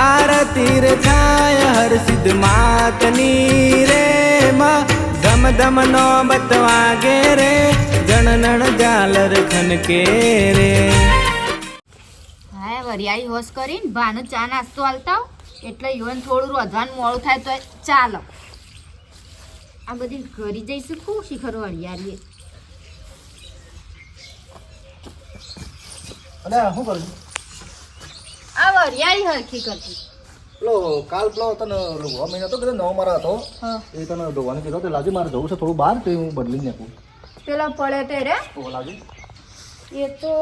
આરતી રે થાય હર સિદ્ધ માતની રે માં. ધમ ધમ નો બતવાગે રે જણનણ ઝાલર ખનકે રે. હા વરિયાળી હોશ કરીને ભાનો ચા નાસ્તો હાલતા એટલે યુવાન થોડું રોધવાનું મોડું થાય તો ચાલો. આ બધી ઘરી જઈશું ખૂબ શિખર વરિયાળીએ. અરે શું કરું આ વરિયાળી હરખી કરતી પેલો કાલ પેલો તને રોવા મહિનો તો કદાચ નવો મારા હતો? હા. એ તને ધોવાનું કીધો તો લાજે મારે જવું છે થોડું બહાર તો હું બદલી નાખું. પેલો પડે તે રે. તો લાજે. એ તો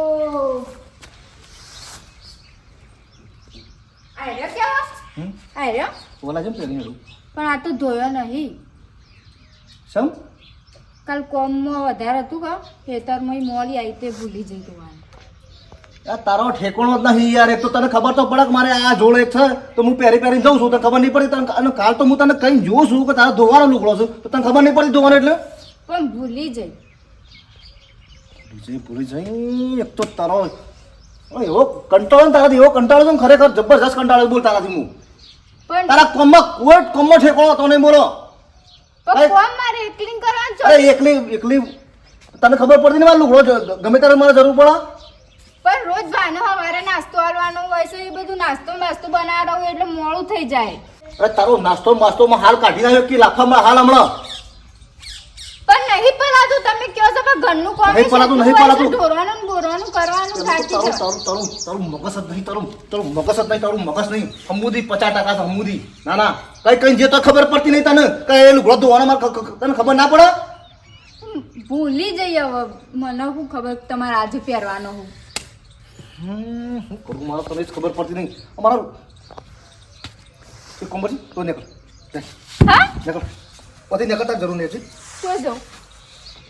આયરો કેવો? આયરો તો લાજે ને પહેરી પણ આ તો ધોયો નહીં. સમ કાલ કોમમાં વધારે હતું કા ખેતરમાં મોલી આવી તે ભૂલી જઈ આ તારો ઠેકોણો જ નહીં યાર એક તો તને ખબર તો પડે કે મારે આ જોડે છે. તો હું પહેરી પહેરીને જઉં છું તને ખબર નહીં પડી તને અને કાલ તો હું તને કઈ જોઉં છું કે તારા ધોવાનો લુગડો છું તો તને ખબર નહીં પડી ધોવાનો એટલે? પણ ભૂલી જઈ. ભૂલી જઈ ભૂલી જઈ. એક તો તારો એવો કંટાળો ને તારાથી એવો કંટાળો છે ખરેખર જબરજસ્ત કંટાળો બોલ તારાથી હું. પણ તારા કોમમાં કોઈ કોમમાં ઠેકોણો તો નહીં બોલો. એકલી એકલી. તને ખબર પડતી ને મારે લુગડો ગમે ત્યારે મારે જરૂર પડે? પણ રોજ ભાનો હવારે નાસ્તો આલવાનો હોય છે એ બધું નાસ્તો નાસ્તો બનાવડાવું એટલે મોડું થઈ જાય. અરે તારો નાસ્તો માસ્તોમાં હાલ કાઢી નાખ્યો કે લાફામાં હાલ હમણાં? પણ નહીં પલાતું તમે કહો છો પણ ઘરનું કોણ નહીં પલાતું, નહીં પલાતું. ઢોરવાનું બોરવાનું કરવાનું તારું છે તારું તારું તારું મગજ જ નહીં તારું તારું મગજ જ નહીં તારું મગજ નહીં. હમુદી પચાસ ટકા છે હમુદી. ના ના. કઈ કઈ જે તો ખબર પડતી નહીં તને? કઈ એ લુગડો ધોવાનો તને ખબર ના પડે? ભૂલી જઈએ હવે. મને શું ખબર તમારે આજે પહેરવાનો હું? શું કરું? મારા તને જ ખબર પડતી નહીં. અમારા કોમ પછી તો નીકળ. નીકળ. પછી નીકળતા જરૂર નહીં છે તો જાઉં.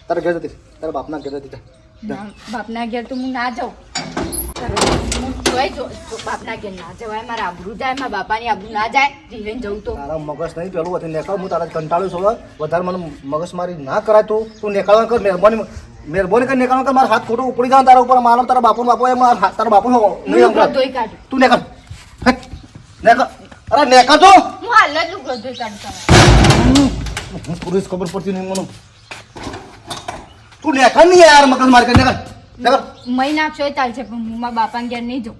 તારે ઘેર જતી તારા બાપના ઘેર જતી જા. બાપના ઘેર તો હું ના જાઉં. બાપના ઘેર ના જવાય મારા આબરૂ જાય મારા બાપાની આબરૂ ના જાય જીવીને જવું તો. તારા મગજ નહીં પેલું હતી નેકળ હું તારા કંટાળ્યો છું વધારે મને મગજ મારી ના કરાય તું. તું નેકળવા કર મહેરબાની. મહેરબાની કરીને નેકળવા કે મારા હાથ ખોટો ઉપડી જાય તારા ઉપર મારો તારા બાપુ બાપુ એ મારા તારા બાપુ તું નેકળ. નેકળ. અરે નેકા તો. હું હાલ જ લુગડો ધોઈ કાઢું પુરુષ ખબર પડતી નહીં મને. તું નેકા નહીં યાર મગજ મારી કરી નેકા નેકળ. મહી છોય તાલ છે પણ હું મારા બાપાને ઘેર નહીં જો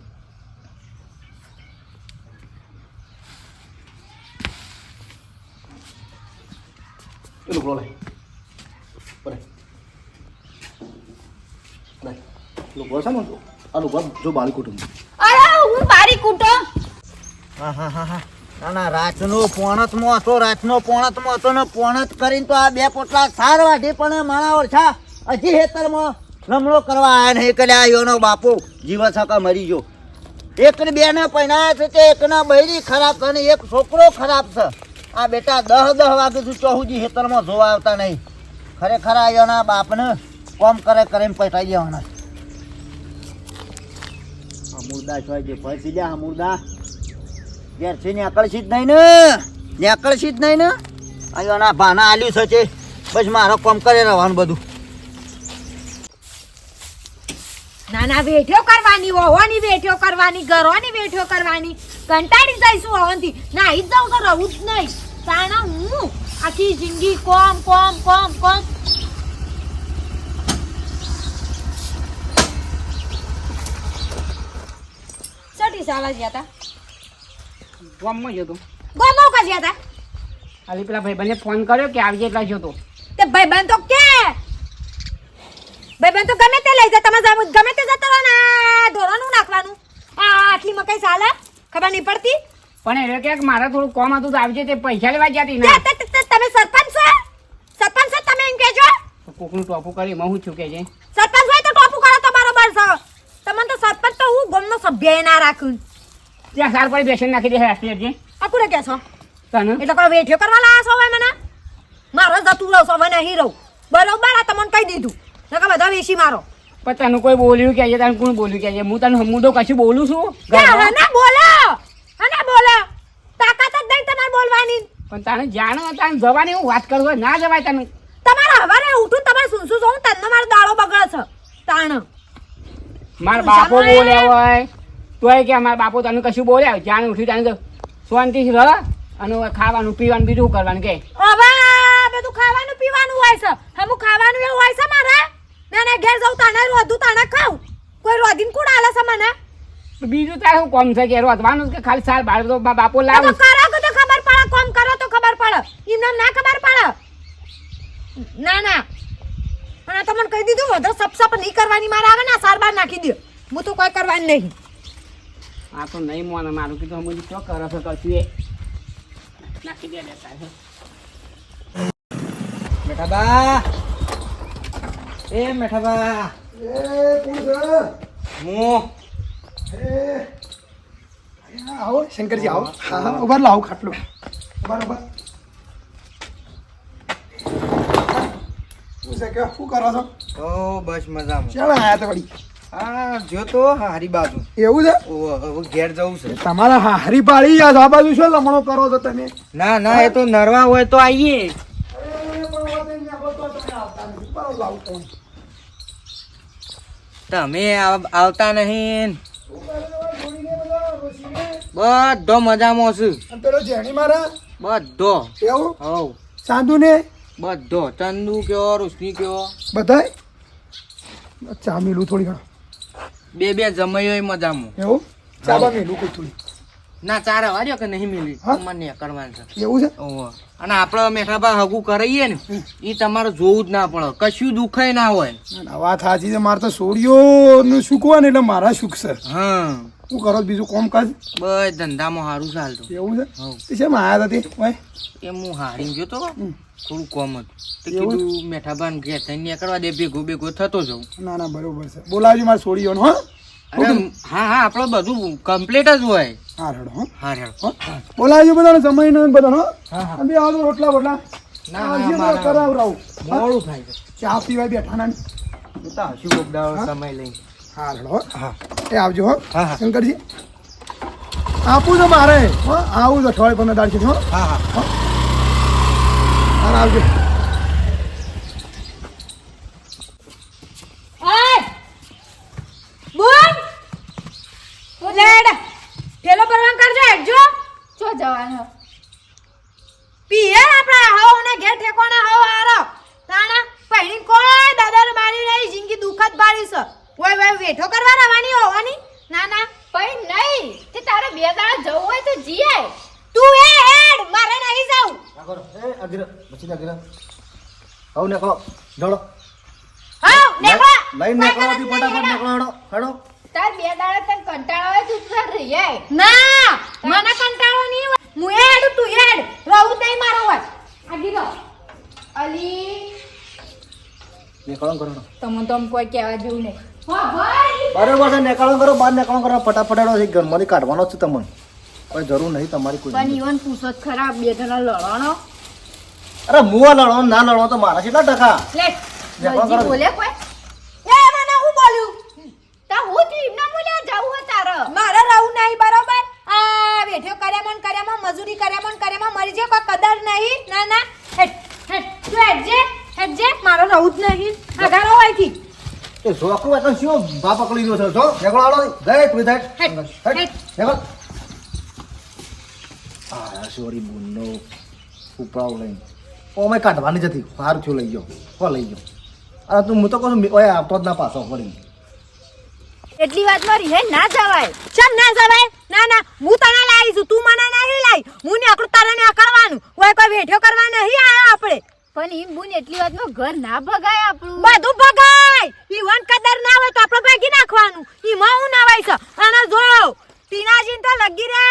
લુગડો લઈ બરે લઈ લુગડો છે ને આ લુગડો જો બાળી કુટુંબ. અરે હું મારી કૂટો હા હા હા હા. ના ના રાતનો પોણતમાં હતો રાતનો પોણતમાં હતો ને પોણત કરીને તો આ બે પોટલા સાર વાઢી પણ માણા ઓળખા હજી હેતરમાં રમણો કરવા આયા નહીં કે આ યોનો બાપુ જીવન છકા મરી ગયો. એક ને બે ને પહેણાયા છે તે એકના બૈરી ખરાબ છે અને એક છોકરો ખરાબ છે. આ બેટા દહ દહ વાગે સુધી ચોહુજી હેતરમાં જોવા આવતા નહીં. ખરેખર આ યોના બાપને કોમ કરે કરીને પૈસા દેવાના મુર્દા છો જે લે આ મુર્દા. ઘેરથી નીકળશી જ નહીં ને? નીકળશી જ નહીં ને? અહીંયા ના ભાના આલ્યું છે તે. મારો કામ કરે રહેવાનું બધું. નાના વેઠ્યો કરવાની ઓહોની વેઠ્યો કરવાની, ઘરોની વેઠ્યો કરવાની. કંટાળી જઈશું હોવાથી ના જ જાઉં તો રહું જ નહીં. તાણા હું? આખી જિંદગી કોમ કોમ કોમ કોમ. સટી સાવા ગયા તા? ગામમાં જતો ગોમો કા ગયા તા? ખાલી પેલા ભાઈબંધને ફોન કર્યો કે આવજે એટલા જતો તે. ભાઈબંધ તો કે? ભાઈબંધ તો ગમે તે લઈ જાય તમે ગમે તે જતો ધોરણું નાખવાનું. આ આટલી મકાઈ સાલે ખબર નહીં પડતી? પણ એ કે મારે થોડું કોમ હતું તો આવજે તે પૈસા લેવા ગયા હતી ના. તમે સરપંચ છો? સરપંચ છો તમે એમ કહેજો. કોકનું ટોપું કરી એમાં હું છું કે છે? સરપંચ હોય તો ટોપું કરો તો બરોબર છે તમને તો સરપંચ તો હું ગમનો સભ્ય ના રાખ્યું ત્યાં સાર પડી બેસન નાખી દે રાષ્ટ્રીય જે આ કોને કહે છો? તને? એટલે કોઈ વેઠ્યો કરવા લાયા છો હવે મને? મારો જતું રહો છો હવે નહીં રહું. બરોબર આ તમને કહી દીધું. નકર બધા વેચી મારો. પણ તને કોઈ બોલ્યું કે તને કોણ બોલ્યું કે હું તને હમુદો કશું બોલું છું? કે હવે ના બોલો! અને બોલો! તાકાત જ નહીં તમારે બોલવાની. પણ તને જાણો તને જવાની હું વાત કરું ના જવાય તને. તમારા હવારે ઉઠું તમારે શું શું જોઉં તને મારો દાળો બગડે છે. તાણ. મારા બાપો બોલ્યા હોય. તોય કે મારા બાપો તને કશું બોલ્યા જાણે ઉઠી તો શાંતિથી રહ. અને ખાવાનું પીવાનું બીજું કરવાનું કે? બધું ખાવાનું પીવાનું હોય છે. હમું ખાવાનું એવું હોય છે મારે? ના ના ઘેર જઉં તાણે રોધું તાણે ખાઉં. કોઈ રોધીને કુડ આલે છે મને? બીજું તારે શું કોમ છે કે રોધવાનું કે ખાલી સાર બાર તો બાપો લાવ તો કરો તો ખબર પડે કોમ કરો તો ખબર પડે. એમને ના ખબર પડે. ના ના. અને તમને કહી દીધું વધારે સપસપ સપ નહીં કરવાની મારે આવે ને સાર બાર નાખી દે. હું તો કોઈ કરવાની નહીં. આ તો નહીં મોને મારું કીધું હમણાં તો કરે છે કશું એ. નાખી દે લે તારે. મેઠાબા એ મેઠાબા હું? આવો શંકરજી આવો. હા હા ઊભા લાવો ખાટલો. ઊભા ઊભા છે કે શું કરો છો? તો બસ મજામાં. ચાલો આયા તો વળી. હા જો તો હારી બાજુ. એવું છે? ઓ, ઘેર જવું છે. તમારા હારી પાડી આ બાજુ શું લમણો કરો છો તમે? ના ના એ તો નરવા હોય તો આવીએ તમે આવતા નહીં. બધો મજામાં છું. પેલો જેણી મારા? બધો. એવું? હવ. સાંધુ ને બધો ચંદુ કયો રોશની કયો? બધાય? ચા મેલું થોડી ઘણો. બે બે જમાઈઓ મજામાં. એવું? ચા બા મીલું કોઈ થોડી. ના ચાર વાર્યો કે નહીં મિલી? મને કરવાનું છે. એવું છે. અને આપણે મેઠાબા હગું કરાઈએ ને એ તમારે જોવું જ ના પડે. કશું દુખાય ના હોય. ના, ના, વાત સાચી છે. મારે તો સોડિયો સુખ હોય ને એટલે મારા સુખ છે. હા. શું કરો બીજું કોમ કાજ? બસ ધંધામાં સારું ચાલતું. એવું છે. તે છે આયા હતા તે? એ હું હારી ગયો તો. થોડું કોમ હતું. તો? કીધું મેઠાબા ને ઘેર થઈને નીકળવા દે ભેગો ભેગો થતો જાઉં. ના ના બરોબર છે. બોલાવજો મારા સોડિયોનો હા. અરે હા હા આપણે બધું કમ્પ્લીટ જ હોય. હા રેડો હા. હા રેડ બોલાવજો બધાને સમય ને બધા હા. અને બે આવો રોટલા બોટલા. ના, મારા- હા? મોડું થાય ચા પીવા બેઠા ના એ તો હશું સમય લઈને. હા રેડો હો. હા. એ આવજો હો. હા, હા. શંકરજી. આપું તો મારે હા. આવું છે અઠવાડિયે પંદર તારીખે હા. હા. હા હા આવજો ઓય બોલ લેડ પેલો પરવાન કરજો હેડજો ચો જવાનો પીએ આપણે હાવ ને ઘેર ઠેકોણા હાવ આરો તાણા પહેણી કોઈ દાદર મારી નહીં જિંદગી દુખદ પાડી છે ઓય ઓય વેઠો કરવા રવાની હોવાની ના ના પણ નહીં તે તારે બે દાડા જવું હોય તો જીએ તું એ હેડ મારે નહીં જાઉં એ અગિર પછી અગિર આવ નીકળો જોડો હાવ નેકળો લઈને નીકળવાથી ફટાફટ નીકળો હેડો. હેડો. તાર બે દાડા તને કંટાળો હોય તું તાર રહીએ ના! મને કંટાળો નહીં હું એ તું એ રહું નહીં મારો હોય આગી રહો. અલી. નીકળો કરો. તમને તો કોઈ કહેવા જેવું નહીં. હો છે નીકળો કરો બહાર નીકળો કરો ફટાફટ છે ઘરમાંથી કાઢવાનો છું તમને. કોઈ જરૂર નહીં તમારી કોઈ પણ ઈવન પૂછો જ ખરા બે જણા લડવાનો. અરે મુવા લડો ના લડો તો મારા કેટલા ટકા. બોલે કોઈ. બોલ્યું તા હું ટીમ ના બોલે જાવું હોય તારે. મારે રહું નહીં બરોબર? આ વેઠ્યો કર્યામાં કર્યામાં મજૂરી કર્યામાં કર્યામાં મરી જાય કોઈ કદર નહીં. ના ના. હેટ હેટ તું હેટજે હેટજે મારો રહું જ નહીં. આઘારો હોયથી એ જોકું એટલે શું બા પકડી ગયો છે? જો નીકળો આડો જય તું થાય હેટ, હેટ હેટ. આ સોરી બુનનો ઉપાવ લઈ ઓ મેં કાઢવાની જતી હાર થયું લઈ ગયો હો લઈ ગયો અરે તું હું તો કહું છું ઓય આવતો જ ના પાછો પડી એટલી વાત મારી હે ના જવાય. ચમ ના જવાય? ના ના હું તને લાવી છું તું મને નહીં લાવી. હું ને આકડું તારે ને કરવાનું કોઈ કોઈ વેઠ્યો કરવા નહીં આયા આપણે. પણ ઈ બુન એટલી વાતમાં ઘર ના ભગાય આપણું. બધું ભગાય. ઈવન કદર ના હોય તો આપણે ભાગી નાખવાનું. ઈમાં હું નાવાય છે. અને જો ટીનાજીન તો લગી રે.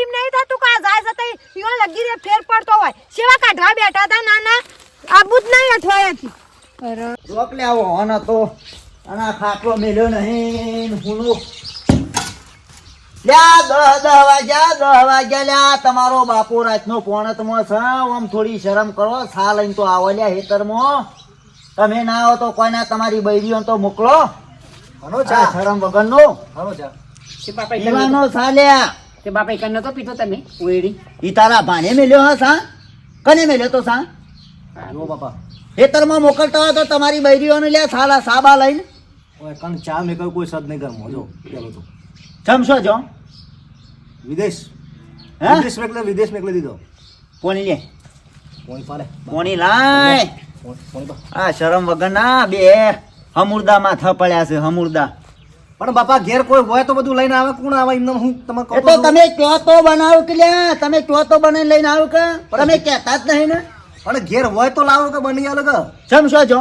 ઈમ નહીં થતું કા જાય છે તો ઈવન લગી રે ફેર પડતો હોય. સેવા કાઢવા બેઠા હતા ના ના. આબુ જ નહીં અઠવાડિયાથી જોક લે આવો હોન હતો અને આ ખાટલો મેલ્યો નહીં હુનું. લ્યા દહ દહ વાગ્યા દહ વાગ્યા લ્યા. તમારો બાપુ રાતનો પોણતમાં છે. આમ થોડી શરમ કરો. સા લઈને તો આવો લ્યા હેતરમાં તમે ના આવો તો કોઈના તમારી બૈરીઓ તો મોકલો. હનો આ શરમ વગરનો. હનો ચા. પીવાનો સા લ્યા. તે બાપા એક નતો પીતો તમે ઉએડી ઈ તારા ભાને મેલ્યો હા સા કને મેલ્યો તો સા જો બાપા. હેતરમાં મોકલતા હોય તો તમારી બૈરીઓને લે સાલા સાબા લઈને. ઓય કણ ચા મેં કોઈ સદ નહીં ઘરમાં જો પેલો તો. જમશો જો. વિદેશ. હે? વિદેશ મેકલે વિદેશ મેકલે દીધો. પોણી લે. કોની પાલે પોણી લાય. આ શરમ વગર ના બે. હમુરદા માથા પડ્યા છે હમુરદા. પણ બાપા ઘેર કોઈ હોય તો બધું લઈને આવે કોણ આવે? એમને હું તમે કહો તો તમે કયો તો બનાવ કે લ્યા? તમે કયો તો બનાવીને લઈને આવો કે? તમે કહેતા જ નહીં ને. અને ઘેર હોય તો લાવો કે બની આલો કે? શું છો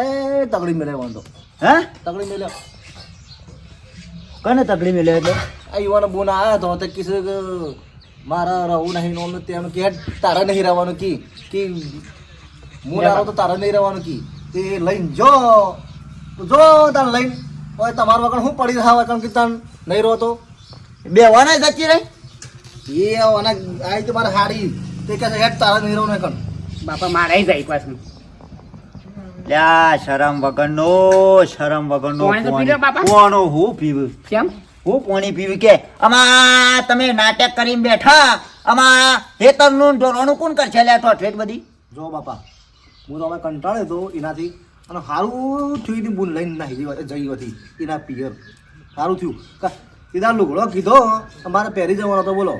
એ તગડી મેલે વાંધો. હે? તગડી મેલે. કને તગડી મેલે એટલે? આ બોના બોન આવ્યા તો તે કિસ મારા રહું નહીં નોમ તેનું કે તારે નહીં રહેવાનું કી કે હું ના તો તારે નહીં રહેવાનું કી. તે લઈને જો જો તાર લઈને. ઓય તમાર વગર હું પડી રહ્યા કારણ કે તન નહીં રહો તો બે વાના જતી રહી? એ વાના આઈ તો મારે હારી. તે કહે છે હેડ તારે નહીં રહું કણ બાપા મારાય જાય પાછું. લ્યા શરમ વગરનો શરમ વગરનો પોણી તો પી બાપા. કોનો હું પીવું? કેમ? હું પાણી પીવી કે? આમાં તમે નાટક કરીને બેઠા. અમા હેતરનું ને ઢોરવાનું કોણ કરશે? લ્યા ઠોઠેટ બધી. જો બાપા હું તો હવે કંટાળ્યો હતો એનાથી. અને સારું થયું એની ભૂલ લઈને નાહી જઈ જઈ હતી એના પિયર. સારું થયું. કા સીધા લુગડો કીધો અમારે પહેરી જવાનો તો બોલો.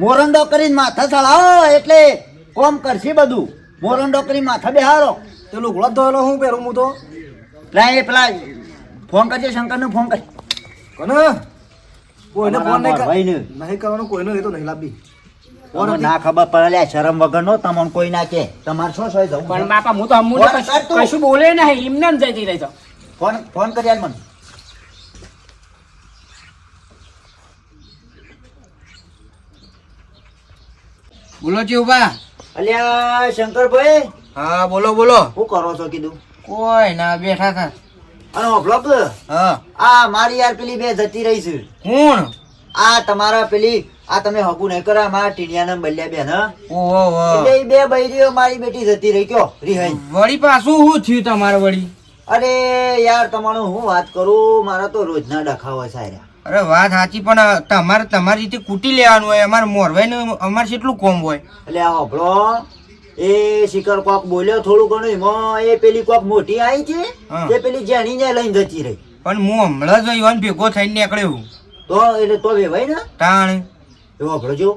મોરંડો કરીને માથા ચડાવો એટલે કોમ કરશે બધું. મોરંડો કરીને માથા બેહારો. તે લુગડો ધોયેલો હું પહેરું હું તો? પેલા એ પેલા ફોન કરજે શંકરને ફોન કર. કોને? કોઈને ફોન નહીં ભાઈ નહીં કરવાનો કોઈનો એ તો નહીં તમને ના ખબર પડે શરમ શરમ વગરનો તમને કોઈ ના કે. તમારે શું શું જવું પણ બાપા હું તો તો તું. કશું- બોલે નહીં એમને એમ જતી રહી જાઉં. ફોન ફોન કરી આલ મને. બોલો ચેવબા અલ્યા શંકરભાઈ? હા બોલો બોલો. શું કરો છો કીધું? કોઈ ના બેઠા હતા અને ઓફલોક હા. આ મારી યાર પેલી બે જતી રહી છે. કોણ? આ તમારા પેલી આ તમે હગુ નહીં કરો મારા ટીણિયાના બલ્યા બેન હા. ઓહો. એટલે ઈ બે બૈરીઓ મારી બેટી જતી રહી કયો રિહાઈ. વળી પાછું શું થયું તમારે વળી? અરે યાર તમારું હું વાત કરું? મારા તો રોજના ડખાવા સાર્યા અરે વાત સાચી પણ તમારે તમારી રીતે કૂટી લેવાનું હોય અમારે મોરવાઈ અમારે કેટલું કોમ હોય. એટલે આ હોભળો એ શિખર કોક બોલ્યો થોડું ઘણું એમાં એ પેલી કોક મોટી આવી છે. તે પેલી જેણીને લઈને જતી રહી. પણ હું હમણાં જ ઈવન ભેગો થઈને નીકળ્યો. તો એટલે તો વેવાય ને? તાણ. એ હોભળો જો.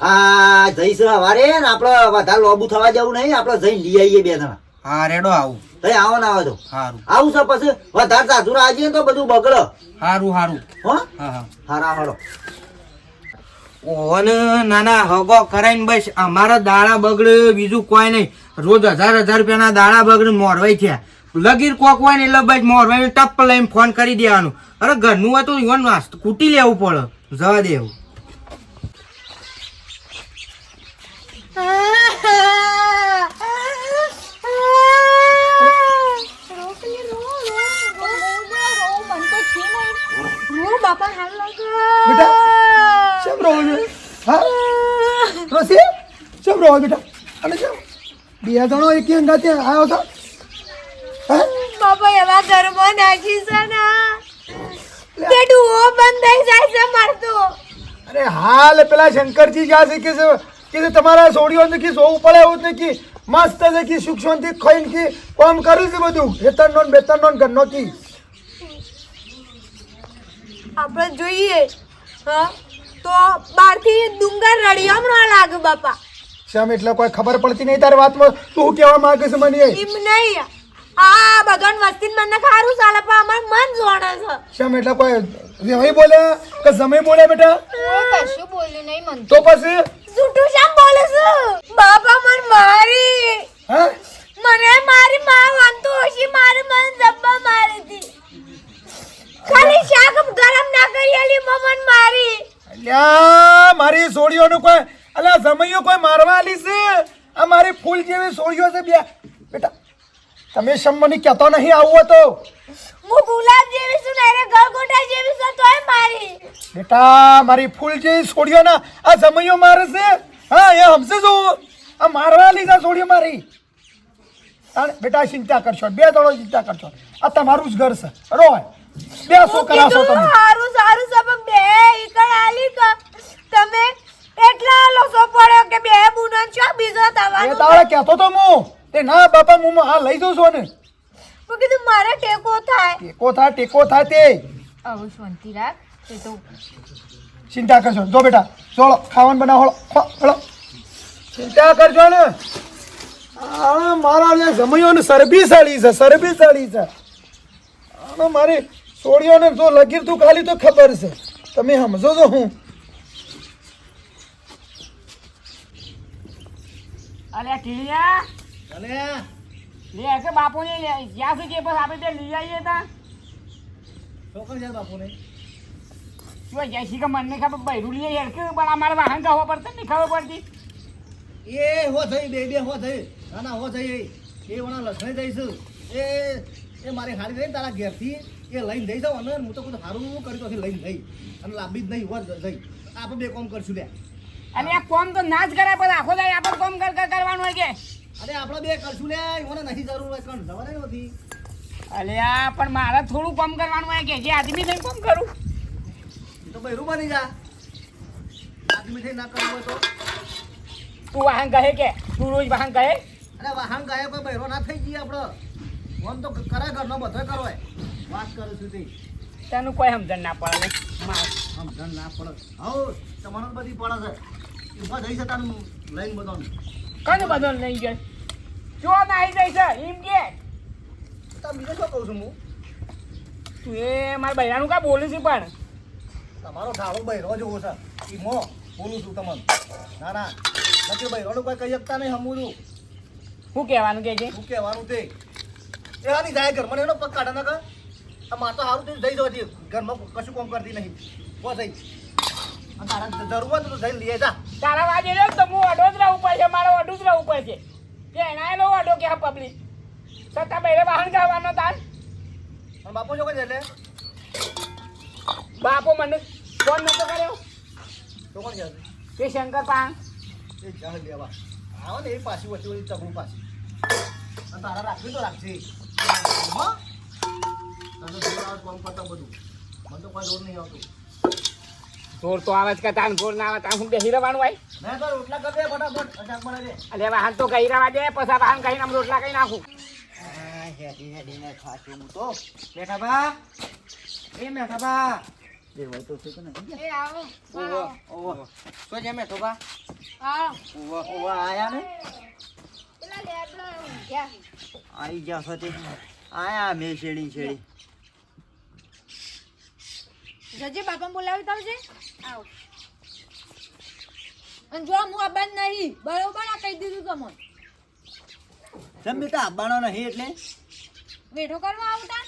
આ જઈશ સવારે ને આપણે વધારે લોબુ થવા જવું નહીં આપણે જઈને લઈ આવીએ બે જણા. હા રેડો આવું. તઈ આવો ના આવે તો. સારું આવું છે પછી? વધારે સાધુ રાજી તો બધું બગડે. સારું સારું હો? હા હા. હારા હારો. ઓવન નાના હગો કરાઈને બસ. અમારા દાડા બગડે બીજું કોઈ નહીં. રોજ હજાર હજાર રૂપિયાના દાડા બગડે મોરવાઈ થયા. લગીર કોક હોય ને એટલે બસ મોરવાઈ ટપ લઈને ફોન કરી દેવાનું. અરે ઘરનું હોય તો ઈવન કૂટી લેવું પડે. જવા દેવું. બેટા શેમ રહો છે? હા? રોસી શેમ રહો બેટા? અને શેમ? બે જણો એક અંગા ત્યાં આવ્યો હે? બાપા એવા ઘરમાં નાખી છે ને. તે ડુઓ બંધ થઈ જાય છે મારતો અરે હાલ પેલા શંકરજી જ્યાં છે કે કે તમારા સોડીઓ કે સોવું પડે એવું નથી મસ્ત છે કે સુખ શાંતિ ખાઈને કે કામ કર્યું છે બધું? બેતન નોન ને બેતન નો ને ઘરનો કી. આપણે જોઈએ હા? તો બહારથી ડુંગર રળિયામણો લાગે બાપા. શ્યામ એટલે કોઈ ખબર પડતી નહીં તારી વાતમાં? તું કેવા માંગે છે મને? એમ નહીં. હા ભગવાન વસ્તી મને ખારું ચાલે પણ અમાર મન જોણે છે. શ્યામ એટલે કોઈ વેવાઈ બોલે? કે સમય બોલે બેટા? કશું બોલ્યું નહીં મન. તો પછી? જૂઠું શામ બોલે છે. બાપા મન મારી. હા? મને મારી માં વાંધો ઓછી મારી મન જબ્બા મારી હતી. ખાલી શાક ગરમ ના કરી મમન મારી. અલ્યા મારી સોળીઓનું કોઈ અલ્યા સમયો કોઈ મારવા આલી છે? આ મારી ફૂલ જેવી સોળીઓ છે બે બેટા તમે શમ્મની કહેતો નહીં આવું તો. હું ગુલાબ જેવી છું ને ગલગોટા જેવી છું તોય મારી. બેટા મારી ફૂલ જેવી સોળીઓના આ સમયો મારે છે? હા એ હમસે જો. આ મારવા આલી છે સોળીઓ મારી. બેટા ચિંતા કરશો બે દડો ચિંતા કરશો. આ તમારું જ ઘર છે. રોય. બે શું કરાશો તમે. સારું સારું સબક બે ઈકળ આલી ક. તમે એટલા લોસો પડ્યો કે બે બુનન છો બીજો એ તવાનો તારે કહેતો તો હું. તે ના બાપા હું આ લઈ જઉં છું ને હું કીધું મારે ટેકો થાય. ટેકો થાય ટેકો થાય તે. હવે શાંતિ રાખ. તે તો ચિંતા કરશો જો બેટા ચોળો ખાવાનું બનાવો હળો હળો. ચિંતા કરજો ને આ મારા ને સરબી સાળી છે સરબી સાળી છે. મારી સોળીઓને જો લગીર તું ખાલી તો ખબર છે. તમે સમજો તો હું? અલે ટીલિયા અલે. લે કે બાપુને લે જ્યાં સુધી બસ આપણે તે લઈ આવીએ તા. છોકરી છે બાપુને. શું જાય છે કે મને ખબર બૈરું લઈએ યાર કે પણ અમારે વાહન ગાવા પડશે નહીં ખબર પડતી. એ હો થઈ બે બે હો થઈ ના ના હો થઈ એ વણા લખણે જઈશું. એ એ મારી હારી રહી તારા ઘેરથી. એ લઈને જઈ જાઉં અને હું તો કોઈ સારું કરી તો લઈને જઈ અને લાંબી જ નહીં વર જઈ આપણે બે કોમ કરશું લે. અને આ કોમ તો ના જ કરાય પણ આખો દાય આપણે કોમ કર કર કરવાનું હોય કે? અરે આપણે બે કરશું લે મને નથી જરૂર હોય કણ જવાને નથી. અરે આ પણ મારે થોડું કોમ કરવાનું હોય કે? જે આદમી થઈને કોમ કરું? તો તો રૂબા બની જા. આદમી થઈ ના કરવું હોય તો. તું વાહન કહે કે? તું રોજ વાહન કહે? અરે વાહન કહે કોઈ બૈરો ના થઈ જઈએ આપણે ફોન તો કરે ઘરનો બધો કરો વાત કરું છું તે તેનું કોઈ સમજણ ના પડે મારે સમજણ ના પડે. હવ તમારો બધી પડે છે. ઊભા થઈ જતા લઈને બધાનું. કને બધો લઈ જાય જો ના આવી જાય છે એમ કે. તો બીજું શું કહું છું હું? તું એ મારા બૈરાનું કા બોલું છું પણ. તમારો ઢાળો બૈરો જોવો છે. એ મો બોલું છું તમને. ના ના. નથી બૈરોનું કોઈ કહી શકતા નહીં હમું છું. શું કહેવાનું કે છે? શું કહેવાનું તે. એ હા નહીં જાય ઘરમાં એનો પગ કાઢે ના માર તો સારું થઈ જઈ જવાથી ઘરમાં કશું કામ કરતી નહીં. બસ થઈ તારા જરૂર તો તું જઈને લઈ જા. તારા વાજે રહ્યો તો હું અડો જ રહું પડશે મારો અડું જ રહું પડશે કે એના એનો અડો કે પબ્લિક? છતાં બૈરે વાહન ગાવાનો તાર. બાપુ જો કઈ એટલે? બાપો મને ફોન નતો કર્યો. તો કોણ છે તે શંકર પાન એ જાણ લેવા આવો ને એ પાછી વચ્ચે વચ્ચે ચકડું પાછી. તારા રાખવી તો રાખજે. હો તને જોર આવે કામ કરતા બધું. મને તો કોઈ જોર નહીં આવતું. જોર તો આવે જ કે તાન જોર ના આવે તાન હું બેસી રહેવાનું હોય? મેં તો રોટલા કરી દે ફટાફટ અચાક દે. અલે વાહન તો કહી રહેવા દે પછી વાહન કહીને આમ રોટલા કઈ નાખું. આ હેડી હેડીને ખાશું હું તો. બેઠા બા એ મેઠા બા એ હોય તો છે કે એ આવો ઓવો ઓવો તો જે મેઠો બા આવો ઓવો ઓવા આયા ને? પેલા આઈ ગયા છો આયા મેં શેડી શેડી જજે બાપા બોલાવી તાવ આવ આવો. અને જો હું આ બંધ નહીં બરોબર આ કહી દીધું તમને. સમિતા બેટા આવવાનો નહીં એટલે? બેઠો કરવા આવતા?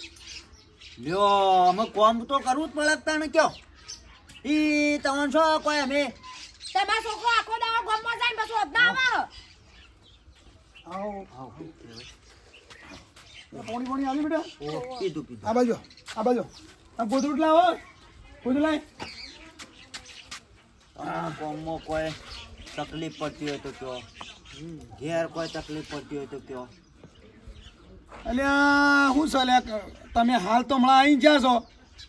લ્યો અમે કોમ તો કરવું જ પડે ને કયો. ઈ તમને છો કોઈ અમે? તમારો છોકરો આખો દાડો ગામમાં જાય ને અડધા અદના આવે. આવો. પોણી પોણી આવી બેટા? ઓ કીધું કીધું. આ બાજુ આ બાજુ. આ ગોદડું લાવો. લાય. કોમમાં કોઈ તકલીફ પડતી હોય તો કયો. ઘેર કોઈ તકલીફ પડતી હોય તો કયો. અલ્યા શું ચાલ્યા તમે હાલ તો હમણાં ગયા છો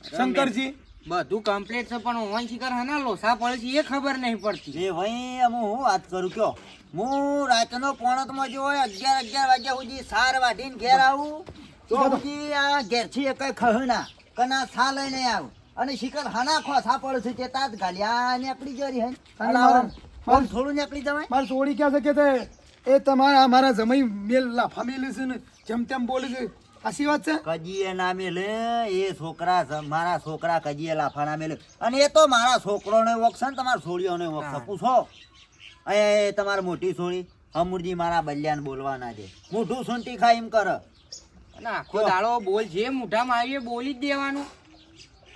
શંકરજી. બધું કમ્પ્લીટ છે પણ હું શિકાર હા લોસા પડે છે એ ખબર નહીં પડતી. એ ભાઈ અમે હું વાત કરું કયો. હું રાતનો પોણતમાં જો અગિયાર અગિયાર વાગ્યા સુધી સાર વાઢીને ઘેર આવું. તો. આ ઘેરથી એક ખહ ખહના કના સા લઈને આવું. અને શિખર હાના ખો સાપડ છે તે તાત ગાલ્યા નીકળી જરી હે. અને મારા- થોડું નીકળી જવાય? મારું સોળી ક્યાં છે કે તે? એ તમારા અમારા જમાઈ મેલ લાફા મેલે છે ને જેમ તેમ બોલે છે. આશી વાત છે? કજીએ ના મેલે એ છોકરા મારા છોકરા કજીએ લાફા ના મેલે અને એ તો મારા છોકરોને વોકશે ને તમારા છોડીઓને વોકશે પૂછો. એ તમારી મોટી છોડી અમુરજી મારા બલ્યાને બોલવાના છે મોઢું સુંટી ખાય એમ કર. અને આખો દાડો બોલ જે મોઢામાં આવીએ બોલી જ દેવાનું.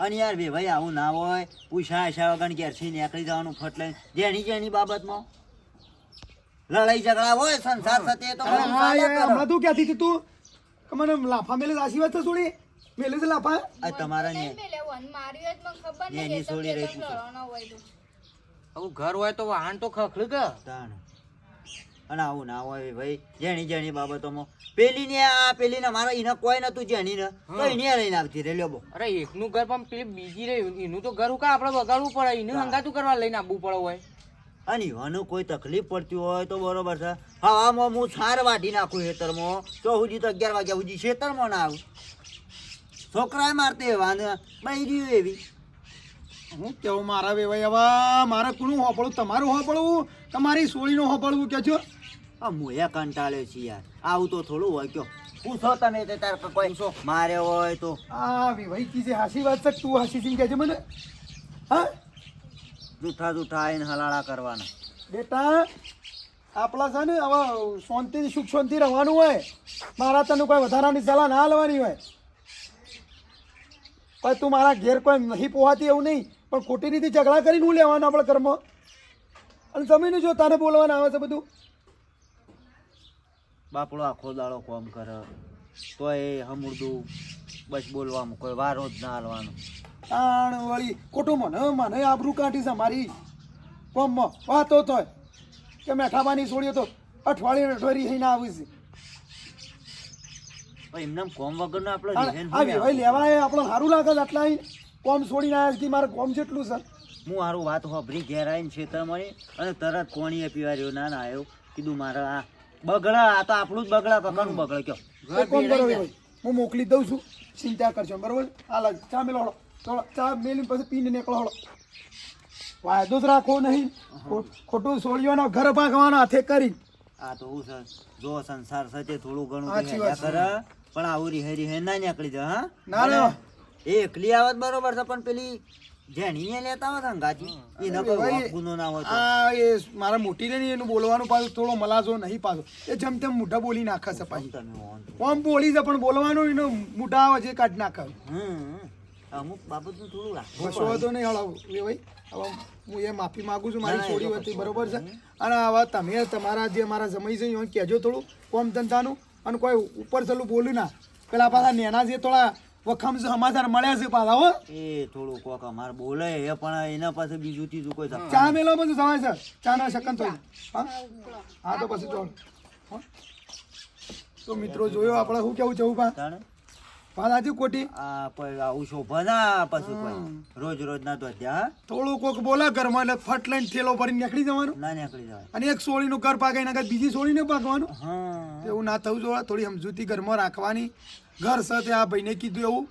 અને યાર બે ભાઈ આવું ના હોય પૂછા આશા વગર ઘેરથી નીકળી જવાનું ફટ લઈને. જેની જેની બાબતમાં. લડાઈ ઝઘડા હોય સંસાર સાથે તો હમણાં તું ક્યાંથી તું. મને લાફા મેલે છે આશી વાત છે સોળી મેલે તો લાફા. આ તમારા ને. મેલે વન માર્યું હોય મને ખબર એની નહીં કે તમે રહી તો લડવાનો હોય તો. આવું ઘર હોય તો વાહન તો ખખડું કે. તાણ. અને આવું ના હોય ભાઈ. જેણી જેણી બાબતોમાં. પેલી ને આ પેલી ને મારા એને કોઈ નતું જેણી ને. તો એને લઈને આવતી રે લ્યો અરે એકનું ઘર પણ પેલી બીજી રહી. એનું તો ઘર કા આપણે બગાડવું પડે? એનું હંગાતું કરવા લઈને આવવું પડે હોય. અને એવાનું કોઈ તકલીફ પડતી હોય તો બરોબર છે. હવામાં હું સાર વાટી નાખું ખેતરમાં. તો સુધી તો અગિયાર વાગ્યા સુધી ખેતરમાં ના આવું. છોકરાએ મારતી એવા ને બૈરીઓ એવી. હું કેવું મારા વેવાય હવે મારે કોનું હોપળું તમારું હોપડવું તમારી સોળીનું હોપડવું કે છો આ મોયા કંટાળ્યો છે યાર. આવું તો થોડું હોય કયો. પૂછો તમે તે તાર કોઈ. પૂછો. મારે હોય તો. આ વિવાહી કી છે હાસી વાત છે તું હાસી સિંહ કહેજે મને. હા? જૂઠા જૂઠા આવીને હલાળા કરવાના. બેટા આપણા છે ને હવે શાંતિથી સુખ શાંતિ રહેવાનું હોય. મારા તને કોઈ વધારાની સલાહ ના લેવાની હોય. કોઈ તું મારા ઘેર કોઈ નહીં પોહાતી એવું નહીં. પણ ખોટી રીતે ઝઘડા કરીને હું લેવાનું આપણા ઘરમાં. અને જમીને જો તારે બોલવાના આવે છે બધું. બાપડો આખો દાડો કોમ કરે. તો એ હમુરદું બસ બોલવામાં કોઈ વારો જ ના હાલવાનો આણ વળી ખોટું મને મને આબરું કાઢી છે મારી. કોમમાં વાતો તો કે મેઠાબાની છોડ્યો તો અઠવાડિયે અઠવાડિયે થઈને આવી છે. પણ કોમ વગરનો આપણો આ લેવા એ આપણે સારું લાગે આટલા કોમ છોડીને આવ્યા છે મારે કોમ જેટલું છે. હું હારું વાત હોભરી ઘેર આવીને ખેતરમાં અને તરત કોણીએ પીવા રહ્યો ના ના આવ્યો કીધું મારે આ બગડા આ તો આપણું જ બગડા પકડનું બગડે કયો. એક કરો હું મોકલી દઉં છું. ચિંતા કરજો બરોબર? હાલ ચા મેલો હળો ચલો ચા મેલી પછી પીને નીકળો હળો વાયદો જ રાખો નહીં. ખોટું છોડ્યો ઘર ભાગવાનો હાથે કરી આ તો હું સર જો સંસાર સચે થોડું ઘણું તો કરે પણ આવું રિહે રિહે ના નીકળી જાય હા? ના, ના. એ એકલી આવત બરોબર છે પણ પેલી જેણીને લેતા હોય અંગાજી એને કોઈ ગુનો ના હોય આ એ મારા મોટી ને એનું બોલવાનું પાછું થોડો મલાજો નહીં પાછો. એ જેમ તેમ મોઢા બોલી નાખે છે પાછી. તમે બોલી છે પણ બોલવાનું એનો મોઢા આવે છે કાઢી નાખે. હમ. અમુક બાબતનું થોડું રાખવું કશો નહીં હળાવ. એ ભાઈ હવે હું એ માફી માગું છું મારી છોડી હતી બરોબર છે? અને હવે તમે તમારા જે મારા જમાઈ છે કેજો કહેજો થોડું કોમ ધંધાનું. અને કોઈ ઉપર ચલું બોલ્યું ના. પેલા પાછા નેના જે થોડા વખમ છે સમાચાર મળ્યા છે પાછા હો. એ થોડું કોક અમાર બોલે એ પણ એના પાસે બીજું ત્રીજું કોઈ ચા મેલો બધું સમાય છે. ચા ના શકન તો. હા? હા તો પછી ચાલો તો મિત્રો જોયો આપણે શું કેવું જવું પા તાણે કોટી? આ પણ આવું શોભા ના પછી કોઈ. રોજ રોજ ના તો ત્યાં થોડું કોક બોલા ઘરમાં એટલે ફટ લઈને થેલો ભરીને નીકળી જવાનું. ના નીકળી જવાનું અને એક સોળીનું ઘર પાકે એના બીજી સોળી ને પાકવાનું હા. એવું ના થવું જોઈએ થોડી સમજૂતી ઘરમાં રાખવાની. ઘર સાથે આ ભાઈને કીધું એવું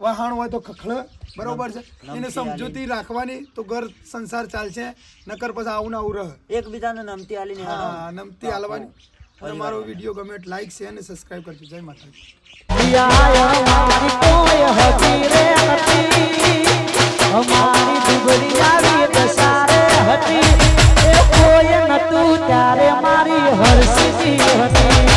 વહાણ હોય તો ખખડ બરોબર છે? એને સમજૂતી રાખવાની તો ઘર સંસાર ચાલશે નકર પછી આવું ને આવું રહે. એકબીજાને નમતી આલીને હા નમતી હાલવાની અને મારો વીડિયો ગમે એટલે લાઈક શેર અને સબસ્ક્રાઈબ કરજો. જય માતાજી. ત્યારે મારી હરસી હતી.